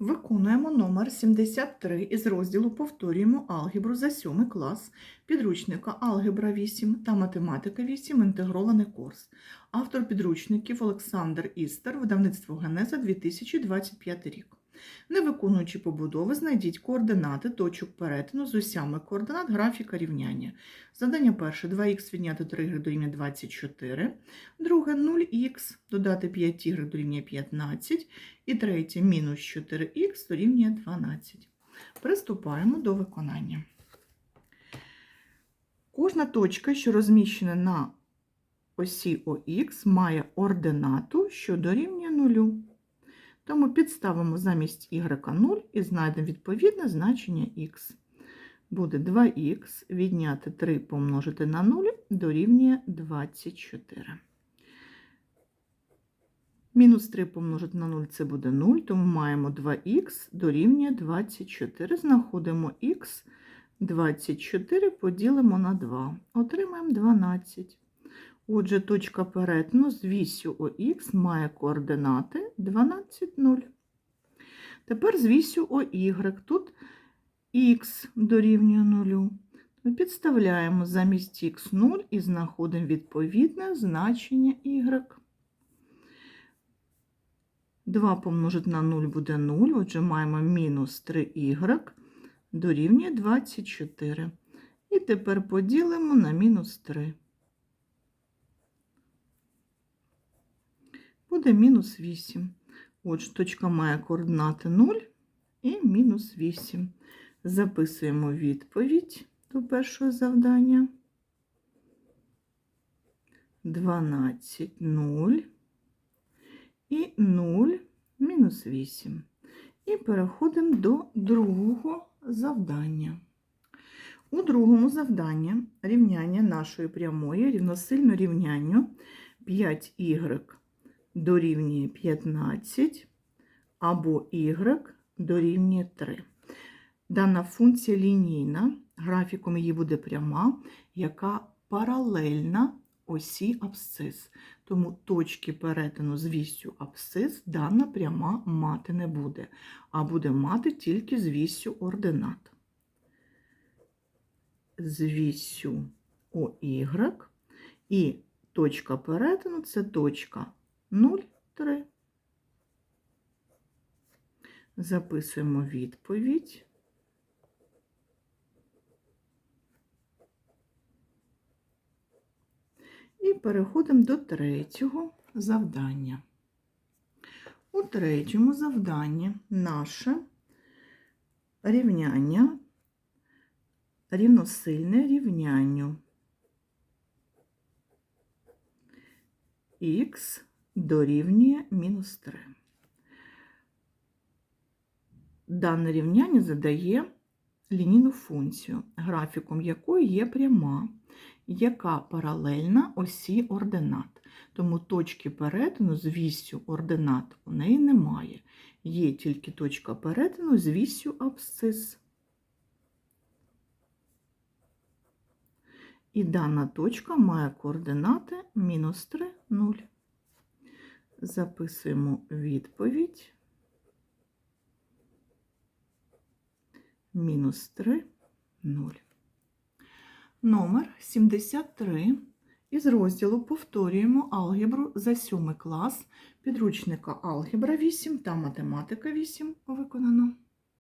Виконуємо номер 73 із розділу Повторюємо алгебру за 7 клас підручника Алгебра 8 та Математика 8. Інтегрований курс. Автор підручників Олександр Істер, видавництво Генеза 2025 рік. Не виконуючи побудови, знайдіть координати точок перетину з осями координат графіка рівняння. Завдання перше 2х відняти 3y дорівнює 24, друге 0х додати 5y дорівнює 15 і третє мінус 4х дорівнює 12. Приступаємо до виконання. Кожна точка, що розміщена на осі ОХ, має ординату, що дорівнює 0. Тому підставимо замість y 0 і знайдемо відповідне значення х. Буде 2х відняти 3 помножити на 0 дорівнює 24. Мінус 3 помножити на 0 це буде 0, тому маємо 2х дорівнює 24. Знаходимо х 24 поділимо на 2. Отримаємо 12. Отже, точка перетину з вісю ОХ має координати 12, 0. Тепер з вісю ОY. Тут х дорівнює 0. Ми підставляємо замість х 0 і знаходимо відповідне значення y. 2 помножити на 0 буде 0, отже, маємо мінус 3y дорівнює 24. І тепер поділимо на мінус 3. Буде мінус 8. Отже, точка має координати 0 і мінус 8. Записуємо відповідь до першого завдання. 12, 0 і 0 мінус 8. І переходимо до другого завдання. У другому завданні рівняння нашої прямої рівносильно рівнянню 5y дорівнює 15 або y дорівнює 3. Дана функція лінійна, графіком її буде пряма, яка паралельна осі абсцис. Тому точки перетину з вісю абсцис дана пряма мати не буде, а буде мати тільки з вісю ординат. З вісю ОY і точка перетину це точка 0,3. Записуємо відповідь. І переходимо до третього завдання. У третьому завданні наше рівняння рівносильне рівнянню х дорівнює мінус 3. Дане рівняння задає лінійну функцію, графіком якої є пряма, яка паралельна осі ординат. Тому точки перетину з вісю ординат у неї немає. Є тільки точка перетину з вісю абсцис. І дана точка має координати мінус 3, 0. Записуємо відповідь. Мінус 3, 0. Номер 73 із розділу повторюємо алгебру за 7 клас підручника Алгебра 8 та Математика 8 виконано.